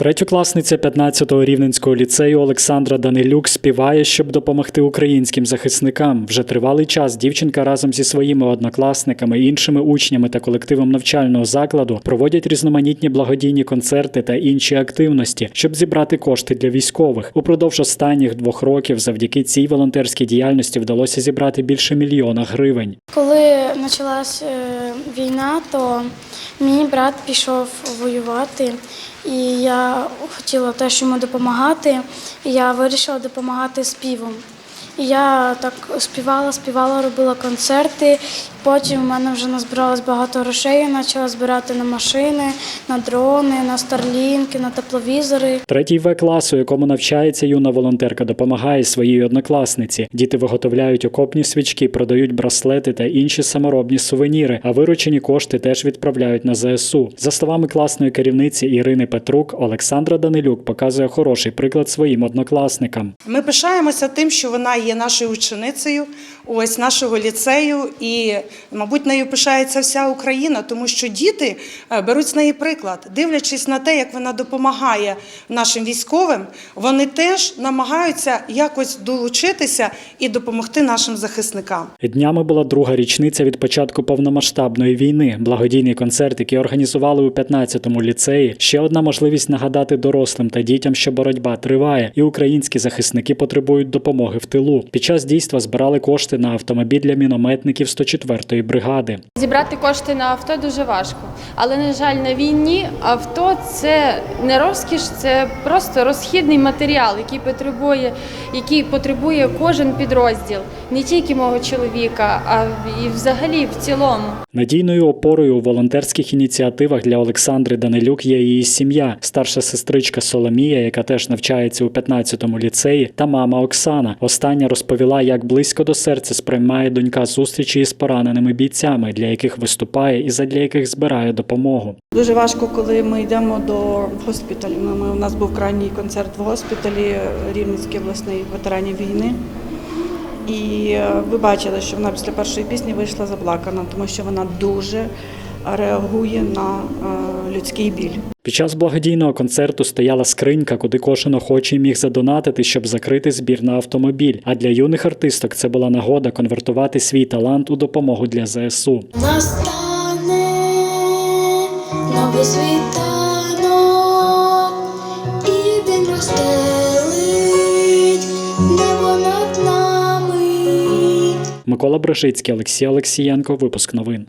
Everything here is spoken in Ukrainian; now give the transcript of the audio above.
Третьокласниця 15-го рівненського ліцею Олександра Данилюк співає, щоб допомогти українським захисникам. Вже тривалий час дівчинка разом зі своїми однокласниками, іншими учнями та колективом навчального закладу проводять різноманітні благодійні концерти та інші активності, щоб зібрати кошти для військових. Упродовж останніх двох років завдяки цій волонтерській діяльності вдалося зібрати більше мільйона гривень. Коли почалась е, війна, то мій брат пішов воювати, і я хотіла теж йому допомагати. І я вирішила допомагати співом. І я так співала, співала, робила концерти. Потім в мене вже назбиралось багато грошей. Я почала збирати на машини, на дрони, на старлінки, на тепловізори. Третій В клас, у якому навчається юна волонтерка, допомагає своїй однокласниці. Діти виготовляють окопні свічки, продають браслети та інші саморобні сувеніри, а виручені кошти теж відправляють на ЗСУ. За словами класної керівниці Ірини Петрук, Олександра Данилюк показує хороший приклад своїм однокласникам. Ми пишаємося тим, що вона є нашою ученицею, ось нашого ліцею, і, мабуть, нею пишається вся Україна, тому що діти е, беруть з неї приклад, дивлячись на те, як вона допомагає нашим військовим, вони теж намагаються якось долучитися і допомогти нашим захисникам. Днями була друга річниця від початку повномасштабної війни. Благодійний концерт, який організували у 15-му ліцеї. Ще одна можливість нагадати дорослим та дітям, що боротьба триває, і українські захисники потребують допомоги в тилу. Під час дійства збирали кошти на автомобіль для мінометників 104-ї бригади. Зібрати кошти на авто дуже важко. Але, на жаль, на війні авто це не розкіш, це просто розхідний матеріал, який потребує, який потребує кожен підрозділ, не тільки мого чоловіка, а і взагалі в цілому. Надійною опорою у волонтерських ініціативах для Олександри Данилюк є її сім'я, старша сестричка Соломія, яка теж навчається у 15-му ліцеї, та мама Оксана. Остання розповіла, як близько до серця сприймає донька зустрічі із пораненими бійцями, для яких виступає і задля яких збирає допомогу. Дуже важко, коли ми йдемо до госпіталю. Ми, у нас був крайній концерт в госпіталі Рівненський обласний ветеранів війни. І е, ви бачили, що вона після першої пісні вийшла заплакана, тому що вона дуже реагує на е, людський біль. Під час благодійного концерту стояла скринька, куди кожен охочий міг задонатити, щоб закрити збір на автомобіль. А для юних артисток це була нагода конвертувати свій талант у допомогу для ЗСУ. Настане новий світанок, і він розстелить небо над нами. Микола Брижицький, Олексій Олексієнко. Випуск новин.